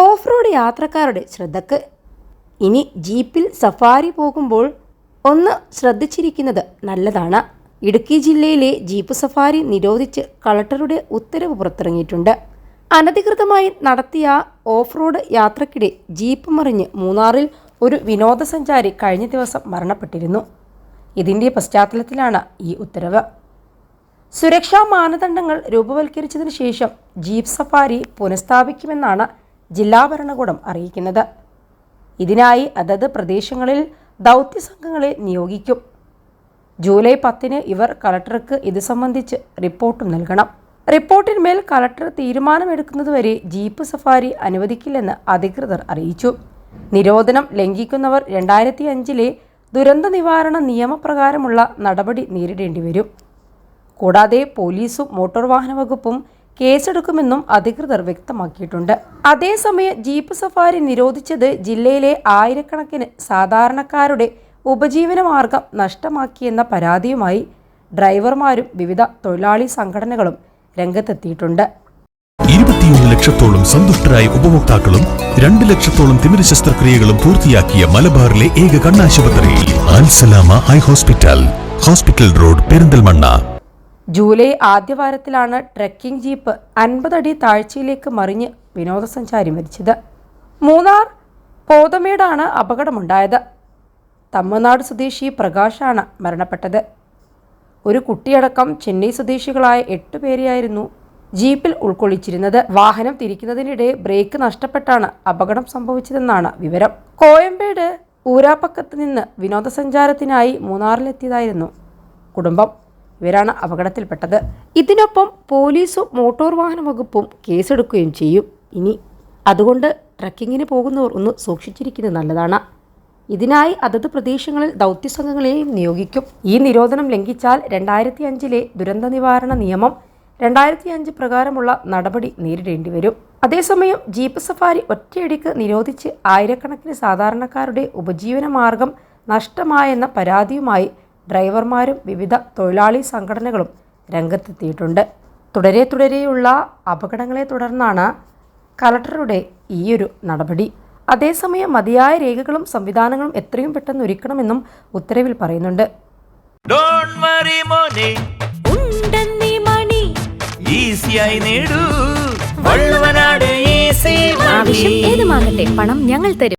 Off road യാത്രക്കാരുടെ ശ്രദ്ധക്ക്. ഇനി ജീപ്പിൽ സഫാരി പോകുമ്പോൾ ഒന്ന് ശ്രദ്ധിച്ചിരിക്കുന്നത് നല്ലതാണ്. ഇടുക്കി ജില്ലയിലെ ജീപ്പ് സഫാരി നിരോധിച്ച് കളക്ടറുടെ ഉത്തരവ് പുറത്തിറങ്ങിയിട്ടുണ്ട്. അനധികൃതമായി നടത്തിയ ഓഫ് റോഡ് യാത്രക്കിടെ ജീപ്പ് മറിഞ്ഞ് മൂന്നാറിൽ ഒരു വിനോദസഞ്ചാരി കഴിഞ്ഞ ദിവസം മരണപ്പെട്ടിരുന്നു. ഇതിന്റെ പശ്ചാത്തലത്തിലാണ് ഈ ഉത്തരവ്. സുരക്ഷാ മാനദണ്ഡങ്ങൾ രൂപവൽക്കരിച്ചതിന് ശേഷം ജീപ്പ് സഫാരി പുനഃസ്ഥാപിക്കുമെന്നാണ് ജില്ലാ ഭരണകൂടം അറിയിക്കുന്നത്. ഇതിനായി അതത് പ്രദേശങ്ങളിൽ ദൗത്യ സംഘങ്ങളെ നിയോഗിക്കും. ജൂലൈ പത്തിന് ഇവർ കളക്ടർക്ക് ഇത് സംബന്ധിച്ച് റിപ്പോർട്ടും നൽകണം. റിപ്പോർട്ടിന്മേൽ കളക്ടർ തീരുമാനമെടുക്കുന്നതുവരെ ജീപ്പ് സഫാരി അനുവദിക്കില്ലെന്ന് അധികൃതർ അറിയിച്ചു. നിരോധനം ലംഘിക്കുന്നവർ രണ്ടായിരത്തി അഞ്ചിലെ ദുരന്ത നിവാരണ നിയമപ്രകാരമുള്ള നടപടി നേരിടേണ്ടി വരും കൂടാതെ പോലീസും മോട്ടോർ വാഹന വകുപ്പും കേസെടുക്കുമെന്നും അധികൃതർ വ്യക്തമാക്കിയിട്ടുണ്ട്. അതേസമയം ജീപ്പ് സഫാരി നിരോധിച്ചത് ജില്ലയിലെ ആയിരക്കണക്കിന് സാധാരണക്കാരുടെ ഉപജീവന മാർഗം നഷ്ടമാക്കിയെന്ന പരാതിയുമായി ഡ്രൈവർമാരും വിവിധ തൊഴിലാളി സംഘടനകളും രംഗത്തെത്തിയിട്ടുണ്ട്. ഇരുപത്തിയൊന്ന് ലക്ഷത്തോളം സന്തുഷ്ടരായ ഉപഭോക്താക്കളും രണ്ട് ലക്ഷത്തോളം തിമിര ശസ്ത്രക്രിയകളും പൂർത്തിയാക്കിയ മലബാറിലെ ഏക കണ്ണാശുപത്രി Al Salama eye hospital. Hospital road Perinthalmanna. July ആദ്യവാരത്തിലാണ് trekking jeep അൻപതടി താഴ്ചയിലേക്ക് മറിഞ്ഞ് വിനോദസഞ്ചാരി മരിച്ചത്. മൂന്നാർ പോതമേടാണ് അപകടമുണ്ടായത്. തമിഴ്നാട് സ്വദേശി പ്രകാശാണ് മരണപ്പെട്ടത്. ഒരു കുട്ടിയടക്കം ചെന്നൈ സ്വദേശികളായ എട്ട് പേരെയായിരുന്നു ജീപ്പിൽ ഉൾക്കൊള്ളിച്ചിരുന്നത്. വാഹനം തിരിക്കുന്നതിനിടെ ബ്രേക്ക് നഷ്ടപ്പെട്ടാണ് അപകടം സംഭവിച്ചതെന്നാണ് വിവരം. കോയമ്പേട് ഊരാപ്പക്കത്ത് നിന്ന് വിനോദസഞ്ചാരത്തിനായി മൂന്നാറിലെത്തിയതായിരുന്നു കുടുംബം. ഇവരാണ് അപകടത്തിൽപ്പെട്ടത്. ഇതിനൊപ്പം പോലീസും മോട്ടോർ വാഹന വകുപ്പും കേസെടുക്കുകയും ചെയ്യും. ഇനി അതുകൊണ്ട് ട്രക്കിങ്ങിന് പോകുന്നവർ ഒന്ന് സൂക്ഷിച്ചിരിക്കുന്നത് നല്ലതാണ്. ഇതിനായി അതത് പ്രദേശങ്ങളിൽ ദൗത്യസംഘങ്ങളെയും നിയോഗിക്കും. ഈ നിരോധനം ലംഘിച്ചാൽ രണ്ടായിരത്തി അഞ്ചിലെ ദുരന്ത നിവാരണ നിയമം രണ്ടായിരത്തി അഞ്ച് പ്രകാരമുള്ള നടപടി നേരിടേണ്ടി വരും. അതേസമയം ജീപ്പ് സഫാരി ഒറ്റയടിക്ക് നിരോധിച്ച് ആയിരക്കണക്കിന് സാധാരണക്കാരുടെ ഉപജീവന മാർഗം നഷ്ടമായെന്ന പരാതിയുമായി ഡ്രൈവർമാരും വിവിധ തൊഴിലാളി സംഘടനകളും രംഗത്തെത്തിയിട്ടുണ്ട്. തുടരെ തുടരെയുള്ള അപകടങ്ങളെ തുടർന്നാണ് കലക്ടറുടെ ഈയൊരു നടപടി. അതേസമയം മതിയായ രേഖകളും സംവിധാനങ്ങളും എത്രയും പെട്ടെന്ന് ഒരുക്കണമെന്നും ഉത്തരവിൽ പറയുന്നുണ്ട്. ഡോണ്ട് വറി മോനെ. ഉണ്ടെന്നീ മണി. ഈസിയായി നേടൂ. വള്ളുവനാട് ഈസി ആവശ്യം ഏതുമാകട്ടെ പണം ഞങ്ങൾ തരും.